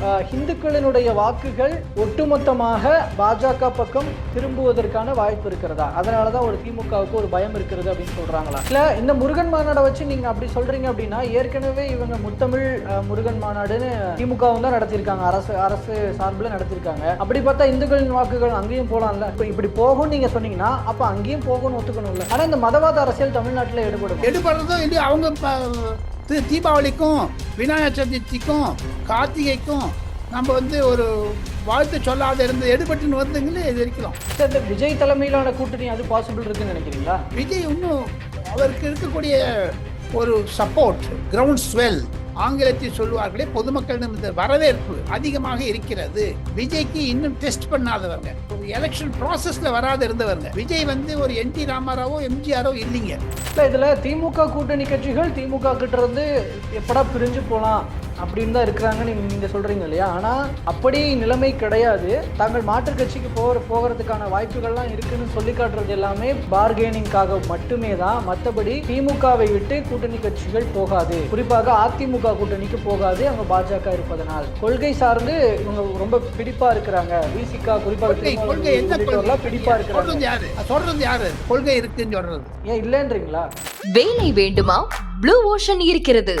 ஹிந்துக்களினுடைய இந்துக்களினுடைய வாக்குகள் ஒட்டுமொத்தமாக பாஜக பக்கம் திரும்புவதற்கான வாய்ப்பு இருக்கிறதா? அதனால தான் ஒரு திமுகவுக்கு ஒரு பயம் இருக்கிறது அப்படின்னு சொல்கிறாங்களா இல்லை இந்த முருகன் மாநாடை வச்சு நீங்கள் அப்படி சொல்கிறீங்க அப்படின்னா ஏற்கனவே இவங்க முத்தமிழ் முருகன் மாநாடுன்னு திமுகவும் தான் நடத்தியிருக்காங்க. அரசு அரசு சார்பில் நடத்தியிருக்காங்க. அப்படி பார்த்தா இந்துக்களின் வாக்குகள் அங்கேயும் போகலாம்ல இப்போ இப்படி போகும்னு நீங்கள் சொன்னீங்கன்னா அப்போ அங்கேயும் போகும்னு ஒத்துக்கணும்ல. ஆனால் இந்த மதவாத அரசியல் தமிழ்நாட்டில் எடுபடும் எடுபடுறதும் இல்லை அவங்க ப- தி- தீபாவளிக்கும் விநாயகர் சதுர்த்திக்கும் கார்த்திகைக்கும் நம்ம வந்து ஒரு வாழ்த்து சொல்லாத இருந்து எடுபட்டுன்னு வந்துங்களே இது இருக்கலாம் சார் இந்த விஜய் தலைமையிலான கூட்டணி அது பாசிபிள் இருக்குன்னு நினைக்கிறீங்களா? விஜய் இன்னும் அவருக்கு இருக்கக்கூடிய ஒரு சப்போர்ட் கிரவுண்ட் ஸ்வெல் ஆங்கிலத்தில் சொல்லுவார்களே பொதுமக்களிடம் இந்த வரவேற்பு அதிகமாக இருக்கிறது. விஜய்க்கு இன்னும் டெஸ்ட் பண்ணாதவங்க. ஒரு எலெக்ஷன் ப்ராசஸ்ல வராத இருந்தவங்க. விஜய் வந்து ஒரு என் டி ராமாராவோ எம்ஜிஆரோ இல்லைங்க. இல்லை இதில் திமுக கூட்டணி கட்சிகள் திமுக கிட்ட இருந்து எப்படா பிரிஞ்சு போகலாம் அப்படின்னு தான் இருக்கிறாங்கன்னு நீங்க- நீங்க சொல்றீங்க இல்லையா? ஆனால் அப்படி நிலைமை கிடையாது. தாங்கள் மாற்றுக் கட்சிக்கு போகிற போகிறதுக்கான வாய்ப்புகள்லாம் இருக்குன்னு சொல்லி காட்டுறது எல்லாமே பார்கெனிங்காக மட்டுமே தான். மற்றபடி திமுகவை விட்டு கூட்டணி கட்சிகள் போகாது. குறிப்பாக அதிமுக கூட்டணிக்கு போகாது. அங்கே பாஜக இருப்பதனால். கொள்கை சார்ந்து இவங்க ரொம்ப பிடிப்பா இருக்கிறாங்க. விசிகா குறிப்பாக கொள்கை கொள்கை என்ன கொள்கை? உள்ளிட்டவர்கள்லாம் பிடிப்பா இருக்கிறாங்க. சொல்றது யாரு? சொல்றது யாரு? கொள்கை இருக்குன்னு சொல்றது. ஏன் இல்லைன்றீங்களா? வேலை வேண்டுமா? ப்ளூ ஓஷன் இருக்கிறது.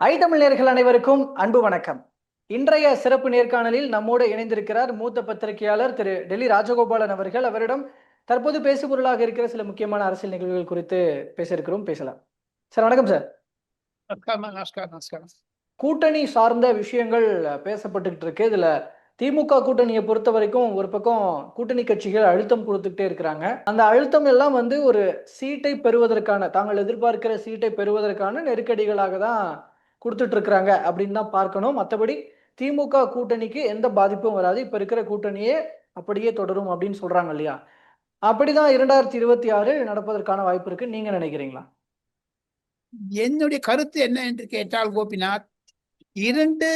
ஐ தமிழ் நேயர்கள் அனைவருக்கும் அன்பு வணக்கம். இன்றைய சிறப்பு நேர்காணலில் நம்மோடு இணைந்திருக்கிறார் மூத்த பத்திரிகையாளர் திரு டெல்லி ராஜகோபாலன் அவர்கள். அவரிடம் தற்போது பேசுபொருளாக இருக்கிற சில முக்கியமான அரசியல் நிகழ்வுகள் குறித்து பேச இருக்கிறோம் பேசலாம். சார் வணக்கம் சார். நமஸ்காரம். கூட்டணி சார்ந்த விஷயங்கள் பேசப்பட்டுக்கிட்டு இருக்கு. இதுல திமுக கூட்டணியை பொறுத்த வரைக்கும் ஒரு பக்கம் கூட்டணி கட்சிகள் அழுத்தம் கொடுத்துக்கிட்டே இருக்கிறாங்க. அந்த அழுத்தம் எல்லாம் வந்து ஒரு சீட்டை பெறுவதற்கான தாங்கள் எதிர்பார்க்கிற சீட்டை பெறுவதற்கான நெருக்கடிகளாக தான் கொடுத்துட்டு இருக்கிறாங்க அப்படின்னு தான் பார்க்கணும். மற்றபடி திமுக கூட்டணிக்கு எந்த பாதிப்பும் வராது. இப்போ இருக்கிற கூட்டணியே அப்படியே தொடரும் அப்படின்னு சொல்றாங்க இல்லையா? அப்படிதான் இரண்டாயிரத்தி இருபத்தி ஆறு நடப்பதற்கான வாய்ப்பு இருக்கு. நீங்க நினைக்கிறீங்களா? என்னுடைய கருத்து என்ன என்று கேட்டால் கோபிநாத் இரண்டு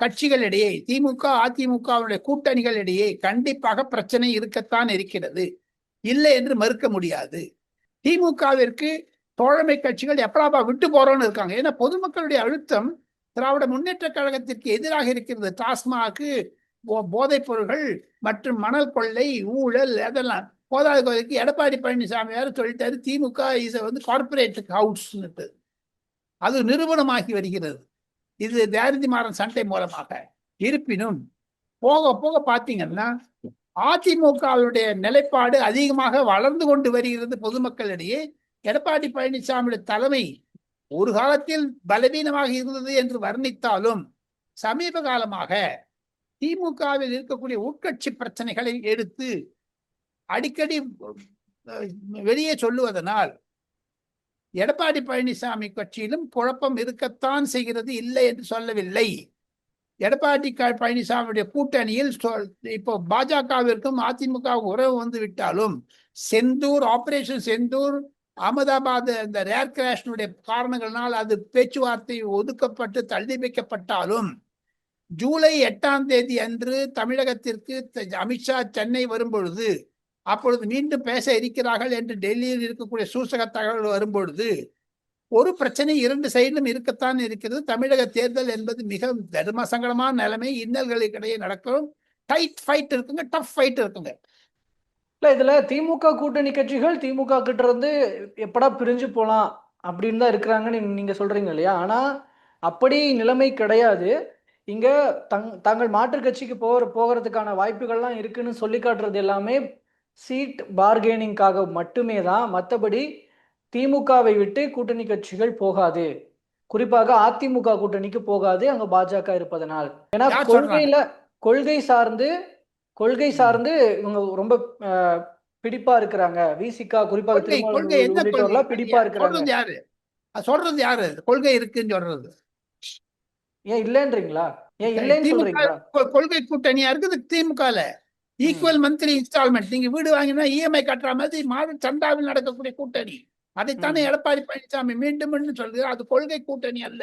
கட்சிகளிடையே திமுக அதிமுகவுடைய கூட்டணிகளிடையே கண்டிப்பாக பிரச்சனை இருக்கத்தான் இருக்கிறது. இல்லை என்று மறுக்க முடியாது. திமுகவிற்கு தோழமை கட்சிகள் எப்படாப்பா விட்டு போறோம்னு இருக்காங்க. ஏன்னா பொதுமக்களுடைய அழுத்தம் திராவிட முன்னேற்ற கழகத்திற்கு எதிராக இருக்கிறது. டாஸ்மாக்கு போ- போதைப் பொருள்கள் மற்றும் மணல் கொள்ளை ஊழல் அதெல்லாம். போதாத கோயிலுக்கு எடப்பாடி பழனிசாமி வேறு சொல்லிட்டாரு திமுக இஸ் வந்து கார்பரேட் ஹவுஸ்னுட்டு அது நிறுவனமாகி வருகிறது. இது தேரதி மாறன் சண்டை மூலமாக. இருப்பினும் போக போக பார்த்தீங்கன்னா அதிமுகவுடைய நிலைப்பாடு அதிகமாக வளர்ந்து கொண்டு வருகிறது பொதுமக்களிடையே. எடப்பாடி பழனிசாமியோட தலைமை ஒரு காலத்தில் பலவீனமாக இருந்தது என்று வர்ணித்தாலும் சமீப காலமாக திமுகவில் இருக்கக்கூடிய உட்கட்சி பிரச்சனைகளை எடுத்து அடிக்கடி வெளியே சொல்லுவதனால் எடப்பாடி பழனிசாமி கட்சியிலும் குழப்பம் இருக்கத்தான் செய்கிறது இல்லை என்று சொல்லவில்லை. எடப்பாடி பழனிசாமியுடைய கூட்டணியில் இப்போ பாஜகவிற்கும் அதிமுக உறவு வந்து விட்டாலும் செந்தூர் ஆபரேஷன் செந்தூர் அகமதாபாத் அந்த ரேர் கிராஷனுடைய காரணங்களால் அது பேச்சுவார்த்தை ஒதுக்கப்பட்டு தள்ளி வைக்கப்பட்டாலும் ஜூலை எட்டாம் தேதி அன்று தமிழகத்திற்கு அமித்ஷா சென்னை வரும்பொழுது அப்பொழுது மீண்டும் பேச இருக்கிறார்கள் என்று டெல்லியில் இருக்கக்கூடிய சூசக தகவல் வரும்பொழுது ஒரு பிரச்சனை இரண்டு சைடிலும் இருக்கத்தான் இருக்கிறது. தமிழக தேர்தல் என்பது மிக தர்ம சங்கடமான நிலைமை. இன்னல்களுக்கிடையே நடக்கும். டைட் ஃபைட் இருக்குங்க டஃப் ஃபைட் இருக்குங்க. இல்ல இதுல திமுக கூட்டணி கட்சிகள் திமுக கிட்ட இருந்து எப்படா பிரிஞ்சு போலாம் அப்படின்னு தான் இருக்கிறாங்கன்னு நீங்க- நீங்க சொல்றீங்க இல்லையா? ஆனா அப்படி நிலைமை கிடையாது. இங்க தங் தாங்கள் மாற்றுக் கட்சிக்கு போகிற போகிறதுக்கான வாய்ப்புகள்லாம் இருக்குன்னு சொல்லி காட்டுறது எல்லாமே சீட் பார்கெனிங்காக மட்டுமே தான். மற்றபடி திமுகவை விட்டு கூட்டணி கட்சிகள் போகாது. குறிப்பாக அதிமுக கூட்டணிக்கு போகாது அங்க பாஜக இருப்பதனால். ஏன்னா? கொள்கையில கொள்கை சார்ந்து கொள்கை சார்ந்து இவங்க ரொம்ப பிடிப்பா இருக்கிறாங்க. விசிகா குறிப்பாக பிடிப்பா இருக்கிறாங்க. யாரு? சொல்றது யாரு? கொள்கை இருக்குன்னு சொல்றது. ஏன் இல்லைன்றீங்களா? ஏன் இல்லைன்னு கொள்கை கூட்டணியா இருக்குது திமுகல. ஈக்குவல் மந்த்லி இன்ஸ்டால்மெண்ட் நீங்க வீடு வாங்கினா இஎம்ஐ கட்டுற மாதிரி மாத சந்தாவில் நடக்கக்கூடிய கூட்டணி. அதைத்தானே. எடப்பாடி பழனிசாமி மீண்டும் மீண்டும் சொல்கிறார். அது கொள்கை கூட்டணி அல்ல.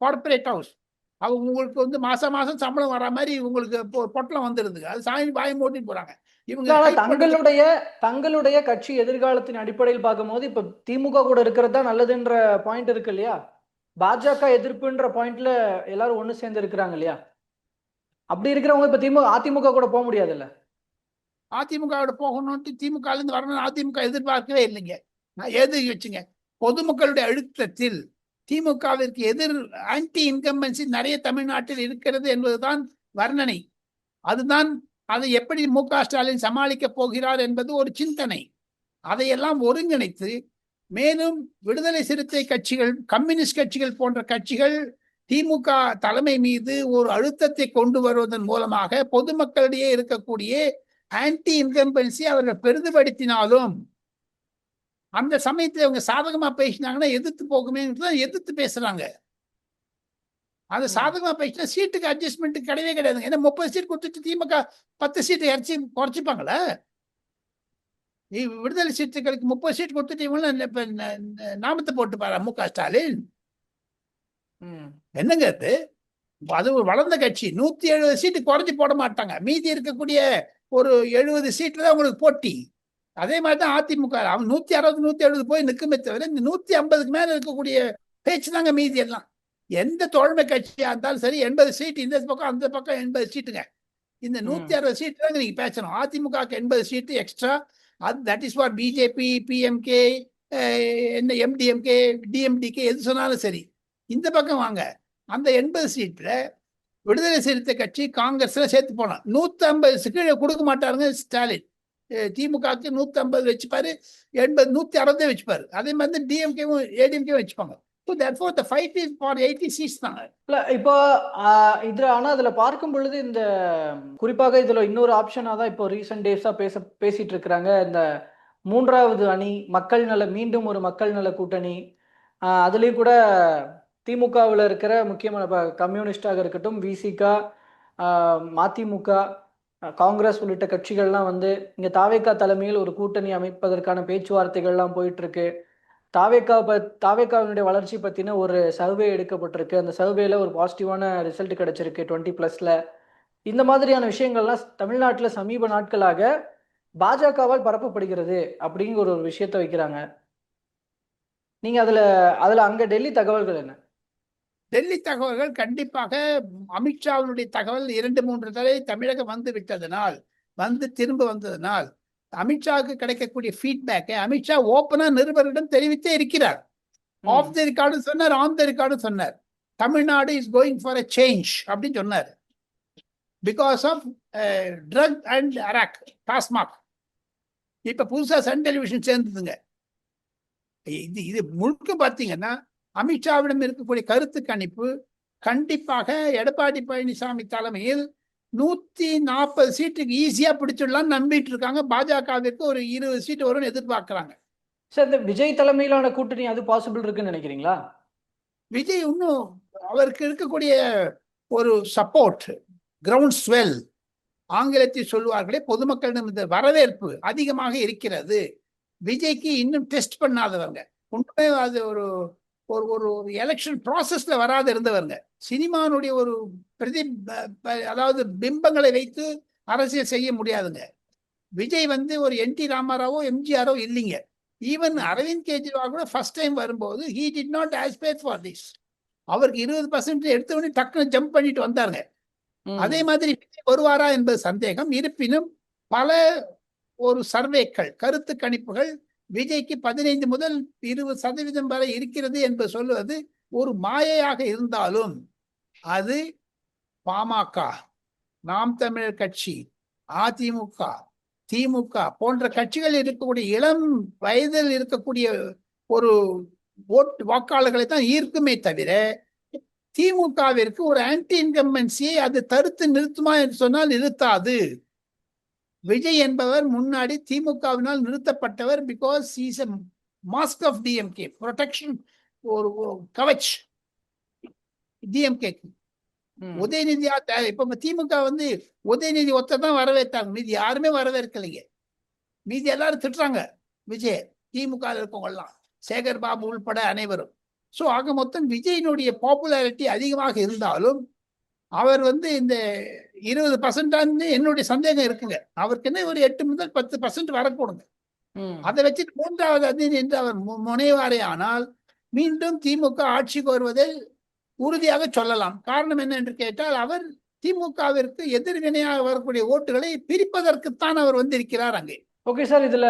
கார்பரேட் ஹவுஸ் அவங்க உங்களுக்கு வந்து மாசம் மாசம் சம்பளம் வர மாதிரி உங்களுக்கு பொட்டலம் வந்துருது. அது சாமி வாய மூட்டிட்டு போறாங்க. இவங்க தங்களுடைய தங்களுடைய கட்சி எதிர்காலத்தின் அடிப்படையில் பார்க்கும்போது இப்ப திமுக கூட இருக்கிறது தான் நல்லதுன்ற பாயிண்ட் இருக்கு இல்லையா? பாஜக எதிர்ப்புன்ற பாயிண்ட்ல எல்லாரும் ஒண்ணு சேர்ந்து இருக்கிறாங்க இல்லையா? அப்படி இருக்கிறவங்க இப்ப திமுக அதிமுக கூட போக முடியாதுல்ல? அதிமுகவோட போகணும்ட்டு திமுக இருந்து வரணும் அதிமுக எதிர்பார்க்கவே இல்லைங்க. நான் எது வச்சுங்க பொதுமக்களுடைய அழுத்தத்தில் திமுகவிற்கு எதிர் ஆன்டி இன்கம்பன்சி நிறைய தமிழ்நாட்டில் இருக்கிறது என்பதுதான் வர்ணனை. அதுதான் அதை எப்படி மு க ஸ்டாலின் சமாளிக்க போகிறார் என்பது ஒரு சிந்தனை. அதையெல்லாம் ஒருங்கிணைத்து மேலும் விடுதலை சிறுத்தை கட்சிகள் கம்யூனிஸ்ட் கட்சிகள் போன்ற கட்சிகள் திமுக தலைமை மீது ஒரு அழுத்தத்தை கொண்டு வருவதன் மூலமாக பொதுமக்களிடையே இருக்கக்கூடிய ஆன்டி இன்கம்பன்சி அவர்கள் பெரிதுபடுத்தினாலும் அந்த சமயத்துல அவங்க சாதகமா பேசினாங்கன்னா எதிர்த்து போகுமே எதிர்த்து பேசுறாங்க. அது ம். சாதகமா பேசினா சீட்டுக்கு அட்ஜஸ்ட்மெண்ட் கிடையவே கிடையாதுங்க ஏன்னா முப்பது சீட் கொடுத்துட்டு திமுக பத்து சீட்டு இறச்சி குறைச்சிப்பாங்களா. விடுதலை சீட்டுகளுக்கு முப்பது சீட் கொடுத்துட்டு இவங்க இப்ப நாமத்தை போட்டு பாரு மு க ஸ்டாலின். என்னங்க அது? அது ஒரு வளர்ந்த கட்சி. நூத்தி எழுபது சீட்டு குறைஞ்சு போட மாட்டாங்க. மீதி இருக்கக்கூடிய ஒரு எழுபது சீட்ல தான் உங்களுக்கு போட்டி. அதே மாதிரி தான் அதிமுக. அவன் நூத்தி அறுபது நூத்தி எழுபது போய் நிற்குமே தவிர இந்த நூத்தி ஐம்பதுக்கு மேல இருக்கக்கூடிய பேச்சு தாங்க மீதி எல்லாம். எந்த தோழமை கட்சியா இருந்தாலும் சரி எண்பது சீட் இந்த பக்கம் அந்த பக்கம் எண்பது சீட்டுங்க. இந்த நூத்தி அறுபது சீட்டு தாங்க நீங்க பேசணும். அதிமுகக்கு எண்பது சீட்டு எக்ஸ்ட்ரா அது that is for BJP PMK என்ன எம்டிஎம்கே டிஎம்டிகே எது சொன்னாலும் சரி. இந்த பக்கம் வாங்க. அந்த எண்பது சீட்ல விடுதலை சிறுத்தை கட்சி காங்கிரஸ்ல சேர்த்து போனான். நூத்தி ஐம்பது கீழே கொடுக்க மாட்டாருங்க ஸ்டாலின். திமுகவுக்கு நூற்றி ஐம்பது வச்சுப்பாரு எண்பது நூற்றி அறுபதே வச்சுப்பாரு. அதே மாதிரி டிஎம்கேவும் ஏடிஎம்கேவும் வச்சுப்பாங்க. ஸோ எயிட்டி இப்போ இதுல ஆனா அதுல பார்க்கும் பொழுது இந்த குறிப்பாக இதுல இன்னொரு ஆப்ஷனா தான் இப்போ ரீசெண்ட் டேஸா பேச பேசிட்டு இருக்கிறாங்க. இந்த மூன்றாவது அணி மக்கள் நல மீண்டும் ஒரு மக்கள் நல கூட்டணி. அதுலேயும் அதுலயும் கூட திமுகவில் இருக்கிற முக்கியமான கம்யூனிஸ்டாக இருக்கட்டும் விசிகா மதிமுக காங்கிரஸ் உள்ளிட்ட கட்சிகள்லாம் வந்து இங்க தாவேகா தலைமையில் ஒரு கூட்டணி அமைப்பதற்கான பேச்சுவார்த்தைகள்லாம் போயிட்டு இருக்கு தாவேக்கா ப தாவேக்காவினுடைய வளர்ச்சி பற்றின ஒரு சர்வே எடுக்கப்பட்டிருக்கு. அந்த சர்வேல ஒரு பாசிட்டிவான ரிசல்ட் கிடைச்சிருக்கு டுவெண்ட்டி ப்ளஸில் இந்த மாதிரியான விஷயங்கள்லாம் தமிழ்நாட்டில் சமீப நாட்களாக பாஜகவால் பரப்பப்படுகிறது அப்படிங்கிற ஒரு விஷயத்த வைக்கிறாங்க. நீங்கள் அதில் அதில் அங்கே டெல்லி தகவல்கள் என்ன? டெல்லி தகவல்கள் கண்டிப்பாக அமித்ஷாவினுடைய தகவல் இரண்டு மூன்று தடவை தமிழகம் வந்து விட்டதனால் வந்து திரும்ப வந்ததனால் அமித்ஷாவுக்கு கிடைக்கக்கூடிய ஃபீட்பேக்கை அமித்ஷா ஓப்பனா நிருபரிடம் தெரிவித்தே இருக்கிறார். ஆஃப் த ரெக்கார்டு சொன்னார் ஆன் த ரெக்கார்டு சொன்னார். Tamil Nadu is going for a change அப்படின்னு சொன்னார். Because of drug and arrack TASMAC இப்ப புதுசா சன் டெலிவிஷன் சேர்ந்ததுங்க. இது இது முழுக்க பார்த்தீங்கன்னா அமித்ஷாவிடம் இருக்கக்கூடிய கருத்து கணிப்பு கண்டிப்பாக எடப்பாடி பழனிசாமி தலைமையில் நூத்தி நாற்பது சீட்டுக்கு ஈஸியா பிடிச்சிடலாம் நம்பிட்டு இருக்காங்க. பாஜகவிற்கு ஒரு இருபது சீட்டு வரும்னு எதிர்பார்க்கறாங்க. சார் இந்த விஜய் தலைமையிலான கூட்டணி அது பாசிபிள் இருக்குன்னு நினைக்கிறீங்களா? விஜய் இன்னும் அவருக்கு இருக்கக்கூடிய ஒரு சப்போர்ட் கிரவுண்ட் ஸ்வெல் ஆங்கிலத்தில் சொல்லுவார்களே பொதுமக்களிடம் இந்த வரவேற்பு அதிகமாக இருக்கிறது. விஜய்க்கு இன்னும் டெஸ்ட் பண்ணாதவங்க. உண்மையே அது ஒரு ஒரு ஒரு ஒரு எலெக்ஷன் ப்ராசஸ்ல வராத இருந்தவங்க. சினிமானுடைய ஒரு பிரதி அதாவது பிம்பங்களை வைத்து அரசியல் செய்ய முடியாதுங்க. விஜய் வந்து ஒரு என் டி ராமாராவோ எம்ஜிஆரோ இல்லைங்க. ஈவன் அரவிந்த் கெஜ்ரிவால் கூட ஃபர்ஸ்ட் டைம் வரும்போது he did not aspire for this அவருக்கு இருபது பர்சன்ட் எடுத்த உடனே டக்குன்னு ஜம்ப் பண்ணிட்டு வந்தாருங்க. அதே மாதிரி விஜய் வருவாரா என்பது சந்தேகம். இருப்பினும் பல ஒரு சர்வேக்கள் கருத்து கணிப்புகள் விஜய்க்கு பதினைந்து முதல் இருபது சதவீதம் வரை இருக்கிறது என்று சொல்லுவது ஒரு மாயையாக இருந்தாலும் அது பாமக நாம் தமிழர் கட்சி அதிமுக திமுக போன்ற கட்சிகள் இருக்கக்கூடிய இளம் வயதில் இருக்கக்கூடிய ஒரு ஓட்டு வாக்காளர்களை தான் ஈர்க்குமே தவிர திமுகவிற்கு ஒரு ஆன்டி இன்கம்பன்சியை அது தடுத்து நிறுத்துமா என்று சொன்னால் நிறுத்தாது. விஜய் என்பவர் முன்னாடி திமுகவினால் நிறுத்தப்பட்டவர் because is a mask of DMK protection ஒரு கவச் டிஎம்கே ம். உதயநிதியா தே- இப்ப திமுக வந்து உதயநிதி ஒத்த தான் வரவேற்றாங்க. மீதி யாருமே வரவேற்கலைங்க மீதி எல்லாரும் திட்டுறாங்க. விஜய் திமுக ல இருக்கவங்க எல்லாம் சேகர் பாபு உள்பட அனைவரும். சோ ஆக மொத்தம் விஜயினுடைய பாப்புலாரிட்டி அதிகமாக இருந்தாலும் அவர் வந்து இந்த இருபது பர்சன்டான்னு என்னுடைய சந்தேகம் இருக்குங்க. அவருக்கு என்ன ஒரு எட்டு முதல் பத்து பர்சன்ட் வரக்கூடுங்க. அதை வச்சு மூன்றாவது அணி என்று அவர் முனைவாரே ஆனால் மீண்டும் திமுக ஆட்சிக்கு வருவதை உறுதியாக சொல்லலாம். காரணம் என்ன என்று கேட்டால் அவர் திமுகவிற்கு எதிர்வினையாக வரக்கூடிய ஓட்டுகளை பிரிப்பதற்குத்தான் அவர் வந்திருக்கிறார் அங்கே. ஓகே சார் இதுல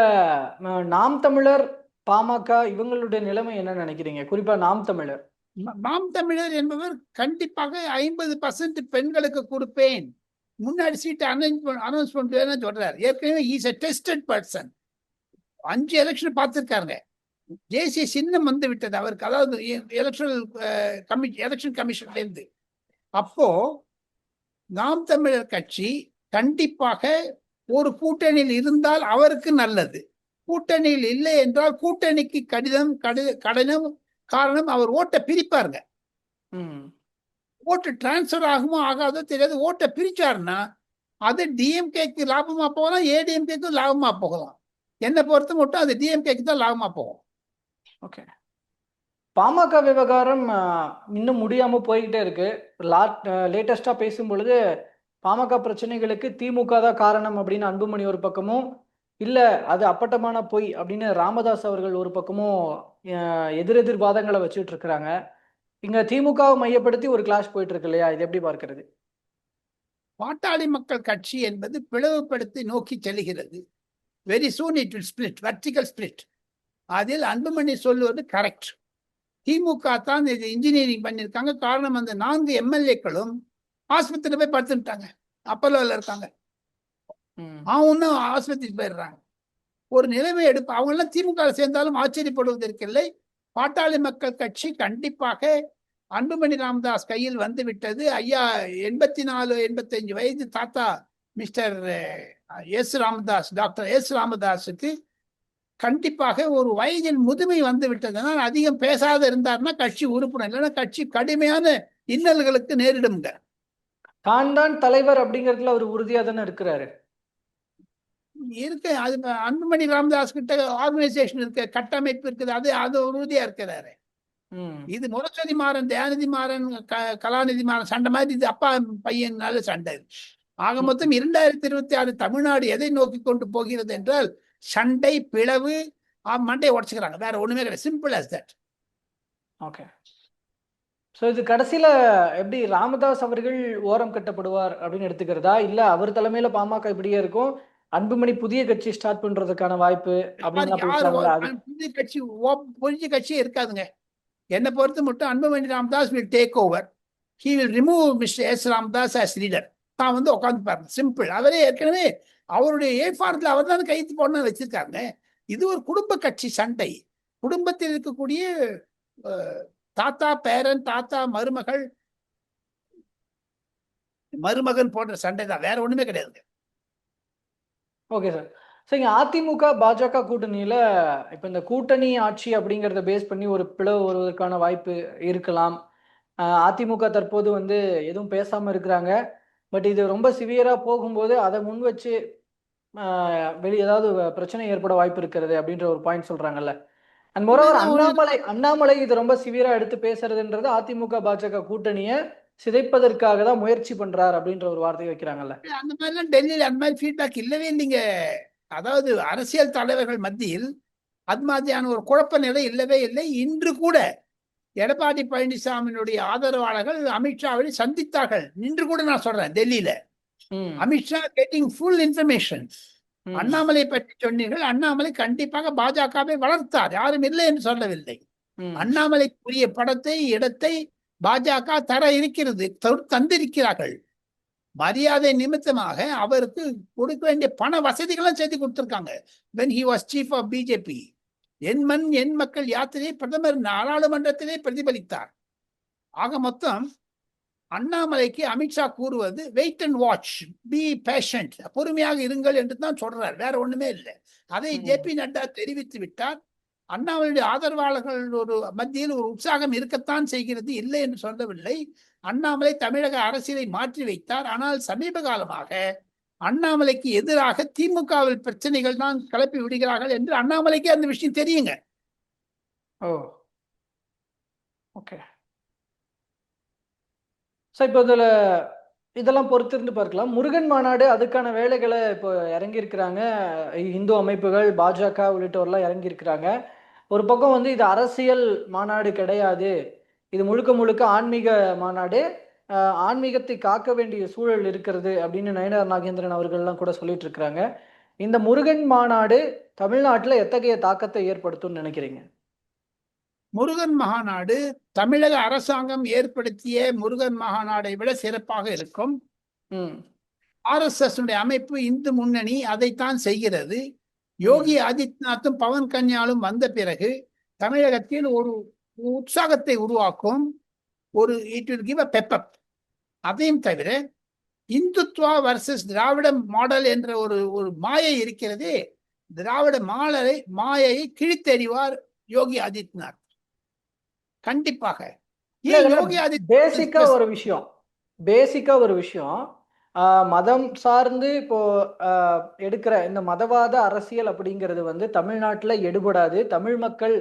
நாம் தமிழர் பாமக இவங்களுடைய நிலைமை என்ன நினைக்கிறீங்க? குறிப்பா நாம் தமிழர். மாம் தமிழர் என்பவர் கண்டிப்பாக ஐம்பது பர்சன்ட் பெண்களுக்கு கொடுப்பேன். முன்னாடி சீட்டை அனௌன்ஸ் அனௌன்ஸ் பண்ணுவேன்னு சொல்றாரு. ஏற்கனவே இஸ் அ டெஸ்டட் பர்சன் அஞ்சு எலெக்ஷன் பார்த்துருக்காருங்க. தேசிய சின்னம் வந்து விட்டது அவருக்கு. அதாவது எலெக்ஷனல் கமி எலெக்ஷன் கமிஷன்லேருந்து அப்போது அப்போ நாம் தமிழர் கட்சி கண்டிப்பாக ஒரு கூட்டணியில் இருந்தால் அவருக்கு நல்லது. கூட்டணியில் இல்லை என்றால் கூட்டணிக்கு கடிதம் கடி கடினம் காரணம் அவர் ஓட்டை பிரிப்பாருங்க. ம். ஓட்டு டிரான்ஸ்ஃபர் ஆகுமோ ஆகாதோ தெரியாது. ஓட்டை பிரிச்சாருன்னா அது டிஎம்கேக்கு லாபமா போகலாம் ஏடிஎம்கேக்கு லாபமா போகலாம். என்னை பொறுத்த மட்டும் அது டிஎம்கேக்கு தான் லாபமா போகும். ஓகே. பாமக விவகாரம் இன்னும் முடியாம போய்கிட்டே இருக்கு. லாட் லேட்டஸ்டா பேசும் பொழுது பாமக பிரச்சனைகளுக்கு திமுக தான் காரணம் அப்படின்னு அன்புமணி ஒரு பக்கமும் இல்ல அது அப்பட்டமான பொய் அப்படின்னு ராமதாஸ் அவர்கள் ஒரு பக்கமும் எதிரெதிர் வாதங்களை வச்சுட்டு இருக்கிறாங்க இங்க திமுகவை மையப்படுத்தி ஒரு கிளாஸ் போயிட்டு இருக்கு இல்லையா? இது எப்படி பார்க்கிறது? பாட்டாளி மக்கள் கட்சி என்பது பிளவுபடுத்தி நோக்கி செல்கிறது. Very soon it will split vertical split அதில் அன்புமணி சொல்லுவது கரெக்ட் திமுக தான் இது இன்ஜினியரிங் பண்ணியிருக்காங்க. காரணம் அந்த நான்கு எம்எல்ஏக்களும் ஆஸ்பத்திரியில் போய் படுத்துட்டாங்க. அப்பல்லோவில் இருக்காங்க. ம். அவனும் ஆஸ்பத்திரிக்கு போயிடுறாங்க. ஒரு நிலைமை எடுப்பு அவங்க எல்லாம் திமுக சேர்ந்தாலும் ஆச்சரியப்படுவதற்கில்லை பாட்டாளி மக்கள் கட்சி கண்டிப்பாக அன்புமணி ராமதாஸ் கையில் வந்து விட்டது. ஐயா எண்பத்தி நாலு எண்பத்தஞ்சு வயது தாத்தா mister S Ramadoss doctor S ராமதாஸுக்கு கண்டிப்பாக ஒரு வயதின் முதுமை வந்து விட்டதுனால் அதிகம் பேசாத இருந்தாருன்னா கட்சி உறுப்பினர் இல்லைன்னா கட்சி கடுமையான இன்னல்களுக்கு நேரிடுங்க தான் தான் தலைவர் அப்படிங்கறதுல அவர் உறுதியா தானே இருக்கிறாரு. இருக்கு. அது அன்புமணி ராமதாஸ் கிட்ட ஆர்கனைசேஷன் இருக்கு கட்டமைப்பு இருக்குது அது அது உறுதியா இருக்கிறாரு. இது முரசொலி மாறன் தயாநிதி மாறன் கலாநிதி மாறன் சண்டை மாதிரி இது அப்பா பையனால சண்டை. ஆக மொத்தம் இரண்டாயிரத்தி இருபத்தி ஆறு தமிழ்நாடு எதை நோக்கி கொண்டு போகிறது என்றால் சண்டை பிளவு ஆ, மண்டையை உடச்சுக்கிறாங்க. வேற ஒண்ணுமே கிடையாது. Simple as that okay so இது கடைசியில எப்படி ராமதாஸ் அவர்கள் ஓரம் கட்டப்படுவார் அப்படின்னு எடுத்துக்கிறதா? இல்ல அவர் தலைமையில பாமக இப்படியே இருக்கும்? அன்புமணி புதிய கட்சி ஸ்டார்ட் பண்றதுக்கான வாய்ப்பு புதிய கட்சி புதிய கட்சியே இருக்காதுங்க. என்னை பொறுத்து மட்டும் Anbumani Ramadoss will take over he will remove mister S Ramadoss as leader தான் வந்து உட்காந்து பாருங்க. சிம்பிள் அவரே ஏற்கனவே அவருடைய ஏற்பாடுல அவர் தான் கைத்து போடணும்னு வச்சிருக்காங்க இது ஒரு குடும்ப கட்சி சண்டை. குடும்பத்தில் இருக்கக்கூடிய தாத்தா பேரன் தாத்தா மருமகள் மருமகன் போன்ற சண்டை தான். வேற ஒண்ணுமே கிடையாது ஓகே சார் சரிங்க அதிமுக பாஜக கூட்டணியில இப்ப இந்த கூட்டணி ஆட்சி அப்படிங்கறத பேஸ் பண்ணி ஒரு பிளவு வருவதற்கான வாய்ப்பு இருக்கலாம். அதிமுக தற்போது வந்து எதுவும் பேசாம இருக்கிறாங்க. பட் இது ரொம்ப சிவியரா போகும்போது அதை முன் வச்சு வெளி ஏதாவது பிரச்சனை ஏற்பட வாய்ப்பு இருக்கிறது அப்படின்ற ஒரு பாயிண்ட் சொல்றாங்கல்ல. And moreover. அண்ணாமலை அண்ணாமலை இது ரொம்ப சிவியரா எடுத்து பேசுறதுன்றது அதிமுக பாஜக கூட்டணியை சிதைப்பதற்காக தான் முயற்சி பண்றார் அப்படின்ற ஒரு வார்த்தையை வைக்கிறாங்கல்ல. அந்த மாதிரிலாம் டெல்லியில் அந்த மாதிரி ஃபீட்பேக் இல்லவே இல்லைங்க. அதாவது அரசியல் தலைவர்கள் மத்தியில் அது மாதிரியான ஒரு குழப்ப நிலை இல்லவே இல்லை. இன்று கூட எடப்பாடி பழனிசாமியினுடைய ஆதரவாளர்கள் அமித்ஷாவை சந்தித்தார்கள். இன்று கூட நான் சொல்றேன் டெல்லியில. Amit Shah getting full information Annamalai பற்றி சொன்னீர்கள். அண்ணாமலை கண்டிப்பாக பாஜகவை வளர்த்தார். யாரும் இல்லை என்று சொல்லவில்லை. அண்ணாமலைக்குரிய படத்தை இடத்தை பாஜக தர இருக்கிறது தரு- தந்திருக்கிறார்கள். மரியாதை நிமித்தமாக அவருக்கு கொடுக்க வேண்டிய பண வசதிகளும் செய்து கொடுத்திருக்காங்க. When he was chief of BJP என் மண் என் மக்கள் யாத்திரை பிரதமர் நாடாளுமன்றத்திலே பிரதிபலித்தார். ஆக மொத்தம் அண்ணாமலைக்கு அமித்ஷா கூறுவது wait and watch be patient பொறுமையாக இருங்கள் என்று தான் சொல்றார். வேற ஒண்ணுமே இல்லை. அதை. ஜே பி நட்டா தெரிவித்து விட்டார். அண்ணாமலையுடைய ஆதரவாளர்கள் ஒரு மத்தியில் ஒரு உற்சாகம் இருக்கத்தான் செய்கிறது இல்லை என்று சொல்லவில்லை. அண்ணாமலை தமிழக அரசியலை மாற்றி வைத்தார். ஆனால் சமீப காலமாக அண்ணாமலைக்கு எதிராக திமுகவில் பிரச்சனைகள் தான் கிளப்பி விடுகிறார்கள் என்று அண்ணாமலைக்கு அந்த விஷயம் தெரியுங்க. ஓ. ஓகே. சார் இப்போ இதில் இதெல்லாம் பொறுத்திருந்து பார்க்கலாம். முருகன் மாநாடு அதுக்கான வேலைகளை இப்போ இறங்கியிருக்கிறாங்க. இந்து அமைப்புகள் பாஜக உள்ளிட்டவர்லாம் இறங்கியிருக்கிறாங்க. ஒரு பக்கம் வந்து இது அரசியல் மாநாடு கிடையாது. இது முழுக்க முழுக்க ஆன்மீக மாநாடு. ஆன்மீகத்தை காக்க வேண்டிய சூழல் இருக்கிறது அப்படின்னு நயனார் நாகேந்திரன் அவர்கள்லாம் கூட சொல்லிட்டு இருக்கிறாங்க இந்த முருகன் மாநாடு தமிழ்நாட்டில் எத்தகைய தாக்கத்தை ஏற்படுத்தும்னு நினைக்கிறீங்க? முருகன் மகாநாடு தமிழக அரசாங்கம் ஏற்படுத்திய முருகன் மகாநாடை விட சிறப்பாக இருக்கும். ம். ஆர்எஸ்எஸ் அமைப்பு இந்து முன்னணி அதைத்தான் செய்கிறது. யோகி ஆதித்யநாத்தும் பவன் கன்யாலும் வந்த பிறகு தமிழகத்தில் ஒரு உற்சாகத்தை உருவாக்கும் ஒரு it will give a pep up அதையும் தவிர இந்துத்வா வர்சஸ் திராவிட மாடல் என்ற ஒரு ஒரு மாயை இருக்கிறது திராவிட மாடலை மாயையை கிழித்தெறிவார் யோகி ஆதித்யநாத். கண்டிப்பாக. ஏன் யோகி ஆதித்ய பேசிக்கா ஒரு விஷயம். பேசிக்கா ஒரு விஷயம். மதம் சார்ந்து இப்போ எடுக்கிற இந்த மதவாத அரசியல் அப்படிங்கிறது வந்து தமிழ்நாட்டில் எடுபடாது. தமிழ் மக்கள்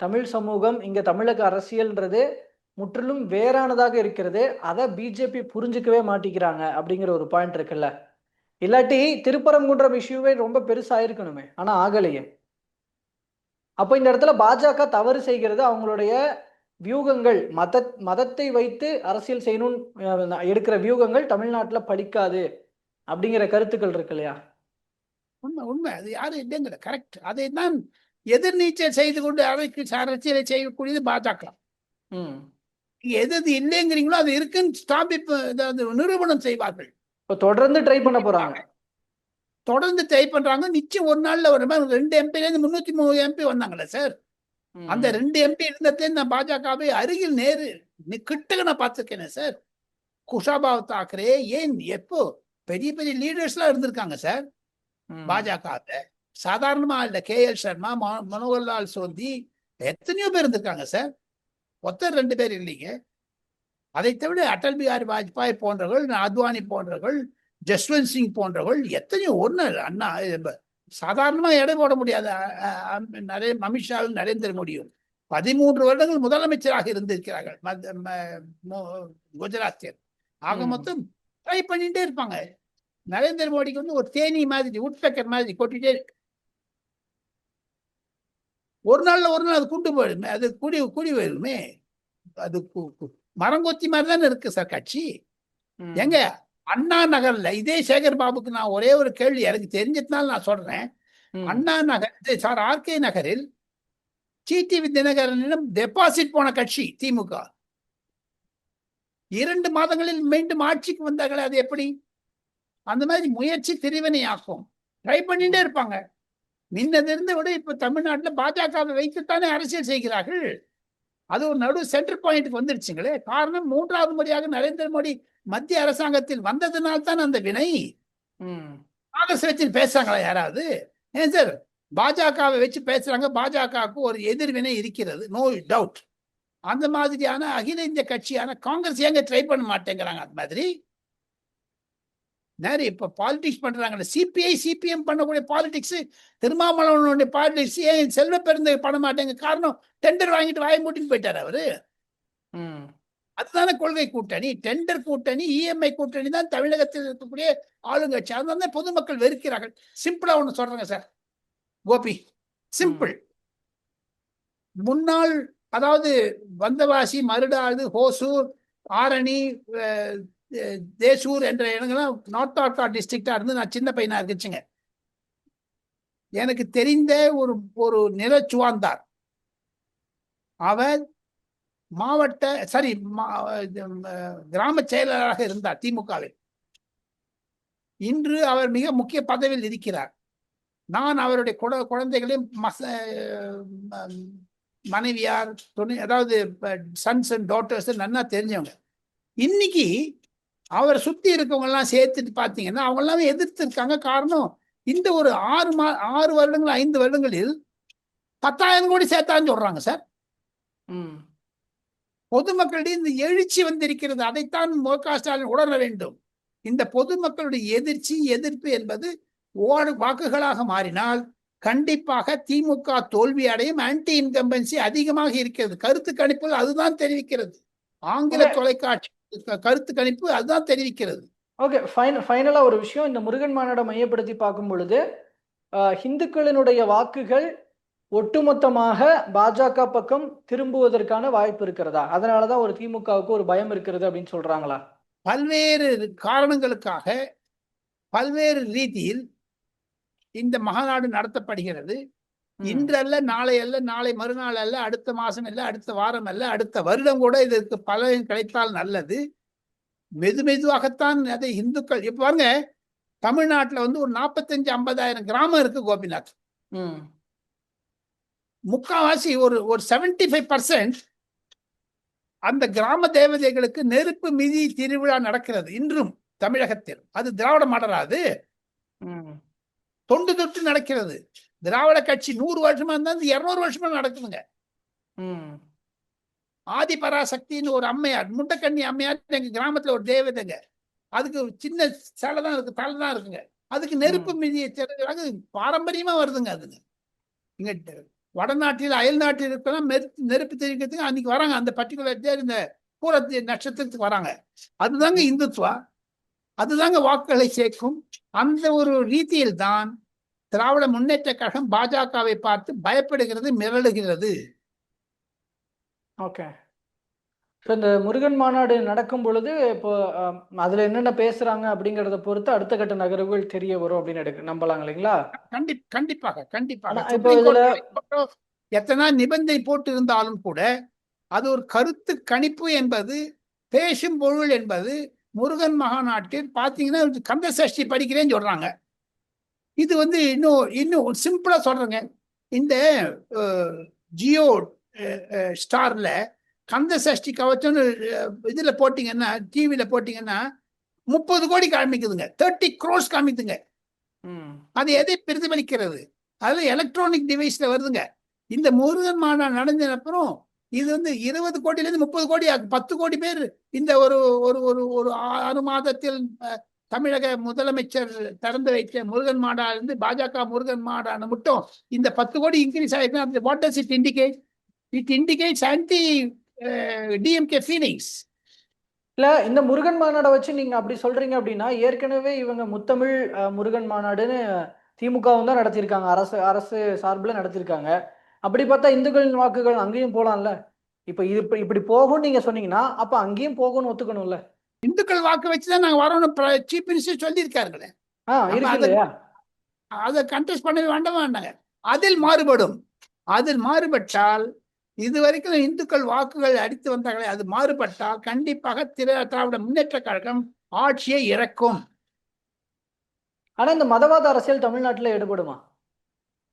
தமிழ் சமூகம் இங்க தமிழக அரசியல்ன்றது முற்றிலும் வேறானதாக இருக்கிறது. அதை பிஜேபி புரிஞ்சுக்கவே மாட்டிக்கிறாங்க அப்படிங்கிற ஒரு பாயிண்ட் இருக்குல்ல. இல்லாட்டி திருப்பரங்குன்றம் இஷ்யூவே ரொம்ப பெருசாயிருக்கணுமே ஆனா ஆகலையே. அப்போ இந்த இடத்துல பாஜக தவறு செய்கிறது அவங்களுடைய வியூகங்கள் மத மதத்தை வைத்து அரசியல் செய்யணும்னு எடுக்கிற வியூகங்கள் தமிழ்நாட்டில் பலிக்காது அப்படிங்கிற கருத்துக்கள் இருக்கு இல்லையா? உண்மை உண்மை. அது யாரும் இல்லைங்கிற கரெக்ட் அதை தான் எதிர்நீச்சல் செய்து கொண்டு அரசு அரசியலை செய்யக்கூடியது பாஜக. எது எது இல்லைங்கிறீங்களோ அது இருக்குன்னு ஸ்தாபிப்பு நிரூபணம் செய்வார்கள். இப்போ தொடர்ந்து ட்ரை பண்ண போறாங்க. தொடர்ந்து ட்ரை பண்றாங்க. நிச்சயம் ஒரு நாள்ல ஒரு ரெண்டு எம்பில இருந்து முன்னூத்தி மூணு எம்பி வந்தாங்களே சார். அந்த ரெண்டு எம்பி இருந்ததே நான் பாஜகவை அருகில் நேரு கிட்டக்க நான் பார்த்துருக்கேனே சார். குஷாபாவ் தாக்கரே ஏன் எப்போ பெரிய பெரிய லீடர்ஸ் எல்லாம் இருந்திருக்காங்க சார். ம். பாஜக சாதாரணமா இல்ல கே எல் சர்மா மனோ- மனோகர்லால் சோந்தி எத்தனையோ பேர் இருந்திருக்காங்க சார். ஒருத்தர் ரெண்டு பேர் இல்லைங்க. அதை தவிர அடல் பிஹாரி வாஜ்பாய் போன்றவர்கள் அத்வானி போன்றவர்கள் ஜஸ்வந்த் சிங் போன்றவர்கள் எத்தனையோ ஒன்று அண்ணா இது சாதாரணமா எடை போட முடியாது நரே அமித்ஷாவும் நரேந்திர மோடியும் பதிமூன்று வருடங்கள் முதலமைச்சராக இருந்திருக்கிறார்கள். குஜராத்தில் ஆக. மொத்தம் ட்ரை பண்ணிட்டே இருப்பாங்க. நரேந்திர மோடிக்கு வந்து ஒரு தேனி மாதிரி உட்பெக்கர் மாதிரி கொட்டிட்டே இருக்கு. ஒரு நாள்ல ஒரு நாள் அது கூட்டு போயிடுமே அது குடி குடி போயிடுமே அது மரங்கொத்தி மாதிரி தானே இருக்கு சார் கட்சி. எங்க? அண்ணா நகர்ல இதே சேகர் பாபுக்கு நான் ஒரே ஒரு கேள்வி எனக்கு தெரிஞ்சதுனால நான் சொல்றேன். அண்ணா நகர் சார் ஆர்கே நகரில் டிடிவி தினகரனிடம் டெபாசிட் போன கட்சி திமுக. இரண்டு மாதங்களில் மீண்டும் ஆட்சிக்கு வந்தார்களே அது எப்படி? அந்த மாதிரி முயற்சி திரிவினை ட்ரை பண்ணிட்டே இருப்பாங்க. முன்னதிருந்து விட இப்ப தமிழ்நாட்டுல பாஜகவை வைத்துத்தானே அரசியல் செய்கிறார்கள்? அது ஒரு நடு சென்டர் பாயிண்ட்க்கு வந்துருச்சுங்களே காரணம் மூன்றாவது முறையாக நரேந்திர மோடி மத்திய அரசாங்கத்தில் வந்ததுனால்தான் தான் அந்த வினை. காங்கிரஸ் வச்சு பேசுறாங்களா யாராவது? ஏன் சார்? பாஜகவை வச்சு பேசுறாங்க. பாஜகவுக்கு ஒரு எதிர்வினை இருக்கிறது. நோ டவுட் அந்த மாதிரியான அகில இந்திய கட்சியான காங்கிரஸ் ஏங்க ட்ரை பண்ண மாட்டேங்கிறாங்க? அந்த மாதிரி நிறைய இப்ப பாலிடிக்ஸ் பண்றாங்கல்ல? சிபிஐ சிபிஎம் பண்ணக்கூடிய பாலிடிக்ஸ் திருமாவளவனுடைய பாலிடிக்ஸ் ஏன் செல்வ பெருந்த பண்ண மாட்டேங்க காரணம்? டெண்டர் வாங்கிட்டு வாய மூட்டின்னு போயிட்டாரு அவரு. அதுதானே கொள்கை கூட்டணி. டெண்டர் கூட்டணி இஎம்ஐ கூட்டணி தான் தமிழகத்தில் இருக்கக்கூடிய ஆளுங்கட்சி. அதனால தான் பொதுமக்கள் வெறுக்கிறார்கள். சிம்பிளா ஒண்ணு சொல்றேங்க சார் கோபி சிம்பிள் முன்னாள் அதாவது வந்தவாசி மருடாது ஹோசூர் ஆரணி தேசூர் என்ற இடங்கள்லாம் நார்த் ஆர்கா டிஸ்ட்ரிக்டாக இருந்து நான் சின்ன பையனா இருக்குச்சுங்க. எனக்கு தெரிந்த ஒரு ஒரு நிலச்சுவாந்தார். அவர் மாவட்ட சாரி மா- இது, கிராம செயலராக இருந்தார் திமுகவில். இன்று அவர் மிக முக்கிய பதவியில் இருக்கிறார். நான் அவருடைய குழ குழந்தைகளையும் மச மனைவியார் துணை அதாவது சன்ஸ் அண்ட் டாட்டர்ஸ் நல்லா தெரிஞ்சவங்க. இன்னைக்கு அவரை சுத்தி இருக்கவங்க எல்லாம் சேர்த்துட்டு பாத்தீங்கன்னா அவங்க எல்லாமே எதிர்த்து இருக்காங்க காரணம் இந்த ஒரு ஆறு மா ஆறு வருடங்கள் ஐந்து வருடங்களில் பத்தாயிரம் கோடி சேர்த்தான்னு சொல்றாங்க சார். பொதுமக்களிடையே இந்த எழுச்சி வந்திருக்கிறது அதைத்தான் மு க ஸ்டாலின் உணர வேண்டும். இந்த பொதுமக்களுடைய எதிர்ச்சி எதிர்ப்பு என்பது ஓடு வாக்குகளாக மாறினால் கண்டிப்பாக திமுக தோல்வி அடையும். ஆன்டி இன்கம்பன்சி அதிகமாக இருக்கிறது. கருத்து கணிப்பு அதுதான் தெரிவிக்கிறது. ஆங்கில. தொலைக்காட்சி கருத்து கணிப்பு அதுதான் தெரிவிக்கிறது. ஓகே ஃபைன் ஃபைனலாக ஒரு விஷயம் இந்த முருகன் மாநாடை மையப்படுத்தி பார்க்கும் பொழுது ஆஹ், இந்துக்களினுடைய வாக்குகள் ஒட்டுமொத்தமாக பாஜக பக்கம் திரும்புவதற்கான வாய்ப்பு இருக்கிறதா? அதனால தான் ஒரு திமுகவுக்கு ஒரு பயம் இருக்கிறது அப்படின்னு சொல்றாங்களா? பல்வேறு காரணங்களுக்காக பல்வேறு ரீதியில் இந்த மகாநாடு நடத்தப்படுகிறது. ம். இன்று அல்ல நாளை அல்ல நாளை மறுநாள் அல்ல அடுத்த மாசம் அல்ல அடுத்த வாரம் அல்ல அடுத்த வருடம் கூட இதற்கு பலன் கிடைத்தால் நல்லது. மெது மெதுவாகத்தான் அதை இந்துக்கள் இப்ப பாருங்க தமிழ்நாட்டுல வந்து ஒரு நாற்பத்தஞ்சு ஐம்பதாயிரம் கிராமம் இருக்கு கோபிநாத். முக்காவாசி ஒரு ஒரு செவன்டி ஃபைவ் பர்சன்ட் அந்த கிராம தேவதைகளுக்கு நெருப்பு மிதி திருவிழா நடக்கிறது இன்றும் தமிழகத்தில். அது திராவிட மாடலா அது? ம். தொண்டு தொட்டு நடக்கிறது. திராவிட கட்சி நூறு வருஷமா இருந்தா இருநூறு வருஷமா நடக்குதுங்க. ஆதி பராசக்தின்னு ஒரு அம்மையார் முண்டக்கண்ணி அம்மையார் எங்க கிராமத்துல ஒரு தேவதைங்க. அதுக்கு சின்ன சிலை தான் இருக்கு தலை தான் இருக்குங்க. அதுக்கு நெருப்பு மிதியை திறக்கிறாங்க பாரம்பரியமா வருதுங்க அதுங்க. இங்க வடநாட்டில் அயல் நாட்டில் இருக்கலாம் நெருப்பு நெருப்பு தெரிவிக்கிறதுக்கு அன்னைக்கு வராங்க. அந்த பர்டிகுலர் டே இந்த பூரத்தி நட்சத்திரத்துக்கு வராங்க. அதுதாங்க இந்துத்துவா. அதுதாங்க வாக்குகளை சேர்க்கும். அந்த ஒரு ரீதியில் தான் திராவிட முன்னேற்ற கழகம் பாஜகவை பார்த்து பயப்படுகிறது மிரளுகிறது. ஓகே. இந்த முருகன் மாநாடு நடக்கும் பொழுது இப்போ அதுல என்னென்ன பேசுறாங்க அப்படிங்கறத பொறுத்து அடுத்த கட்ட நகர்வுகள் தெரிய வரும் அப்படின்னு எடுக்க நம்பலாம் இல்லைங்களா? கண்டி கண்டிப்பாக கண்டிப்பாக. எத்தனை நிபந்தனை போட்டு இருந்தாலும் கூட அது ஒரு கருத்து கணிப்பு என்பது பேசும் பொருள் என்பது முருகன் மகாநாட்டில் பார்த்தீங்கன்னா கந்த சஷ்டி படிக்கிறேன்னு சொல்றாங்க. இது வந்து இன்னும் இன்னும் சிம்பிளா சொல்றேங்க. இந்த ஜியோ ஸ்டார்ல கந்த சஷ்டி கவச்சம்னு இதுல போட்டீங்கன்னா டிவில போட்டீங்கன்னா முப்பது கோடி காமிக்குதுங்க. Thirty cross காமிக்குதுங்க. அது எதை பிரதிபலிக்கிறது? அது எலக்ட்ரானிக் டிவைஸ்ல வருதுங்க. இந்த முருகன் மாநாடு நடந்த அப்புறம் இது வந்து இருபது கோடியில இருந்து முப்பது கோடி பத்து கோடி பேர் இந்த ஒரு ஒரு ஒரு ஒரு ஆறு மாதத்தில் தமிழக முதலமைச்சர் திறந்து வைத்த முருகன் மாநாடு இருந்து பாஜக முருகன் மாடான மட்டும் இந்த பத்து கோடி இன்க்ரீஸ் ஆயிருக்கு. What does it indicate it indicates anti DMK feelings இல்ல இந்த முருகன் மாநாடை வச்சு நீங்க அப்படி சொல்றீங்க அப்படின்னா ஏற்கனவே இவங்க முத்தமிழ் முருகன் மாநாடுன்னு திமுகவும் தான் நடத்தியிருக்காங்க. அரசு அரசு சார்பில் நடத்தியிருக்காங்க. அப்படி பார்த்தா இந்துக்களின் வாக்குகள் அங்கேயும் போலாம்ல? இப்ப இது இப்படி போகும்னு நீங்க சொன்னீங்கன்னா அப்ப அங்கேயும் போகும்னு ஒத்துக்கணும்ல? இந்துக்கள் வாக்கு வச்சு தான் நாங்கள் வரணும் சீஃப் மினிஸ்டர் சொல்லியிருக்காருங்களே. அது- கண்டெஸ்ட் பண்ணவே வேண்டாம் வேண்டாங்க. அதில் மாறுபடும். அதில் மாறுபட்டால் இதுவரைக்கும் இந்துக்கள் வாக்குகள் அடித்து வந்தார்களே அது மாறுபட்டால் கண்டிப்பாக திரு திராவிட முன்னேற்ற கழகம் ஆட்சியை இறக்கும். ஆனா இந்த மதவாத அரசியல் தமிழ்நாட்டுல எடுபடுமா?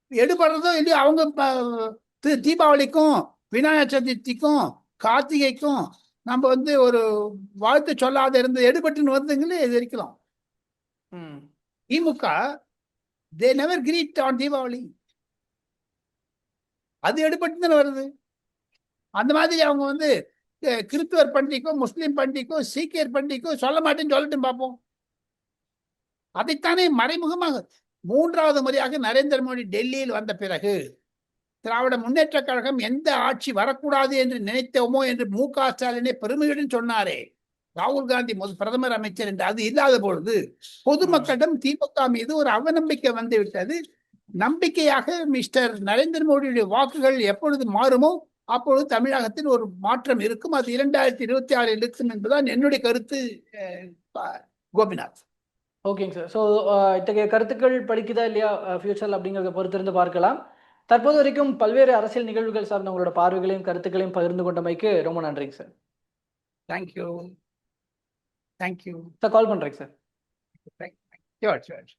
எடுபடுறதோ இல்லையோ அவங்க தீபாவளிக்கும் விநாயகர் சதுர்த்திக்கும் கார்த்திகைக்கும் நம்ம வந்து ஒரு வாழ்த்து சொல்லாத இருந்து எடுபட்டுன்னு வருதுங்களே இது வரைக்கும். ம். திமுக they never create on Deepavali அது எடுபட்டு தானே வருது. அந்த மாதிரி அவங்க வந்து கிறிஸ்துவர் பண்டிகைக்கோ முஸ்லீம் பண்டிகைக்கோ சீக்கியர் பண்டிகைக்கோ சொல்ல மாட்டேன்னு சொல்லட்டும் பார்ப்போம் அதைத்தானே மறைமுகமாக மூன்றாவது முறையாக நரேந்திர மோடி டெல்லியில் வந்த பிறகு திராவிட முன்னேற்ற கழகம் எந்த ஆட்சி வரக்கூடாது என்று நினைத்தோமோ என்று மு க ஸ்டாலினே பெருமையுடன் சொன்னாரே. ராகுல் காந்தி பிரதமர் அமைச்சர் என்று அது இல்லாத பொழுது பொதுமக்களிடம் திமுக மீது ஒரு அவநம்பிக்கை வந்து விட்டது. நம்பிக்கையாக மிஸ்டர் நரேந்திர மோடியுடைய வாக்குகள் எப்பொழுது மாறுமோ அப்பொழுது தமிழகத்தில் ஒரு மாற்றம் இருக்கும். அது இரண்டாயிரத்தி இருபத்தி ஆறில் இருக்கும் என்பதுதான் என்னுடைய கருத்து கோபிநாத். ஓகேங்க சார். ஸோ இத்தகைய கருத்துக்கள் படிக்குதா இல்லையா ஃபியூச்சர் அப்படிங்கிறத பொறுத்திருந்து பார்க்கலாம். தற்போது வரைக்கும் பல்வேறு அரசியல் நிகழ்வுகள் சார்ந்த உங்களோட பார்வைகளையும் கருத்துக்களையும் பகிர்ந்து கொண்டமைக்கு ரொம்ப நன்றிங்க sir. Thank you thank you sir call பண்ணுறேங்க சார். Sure sure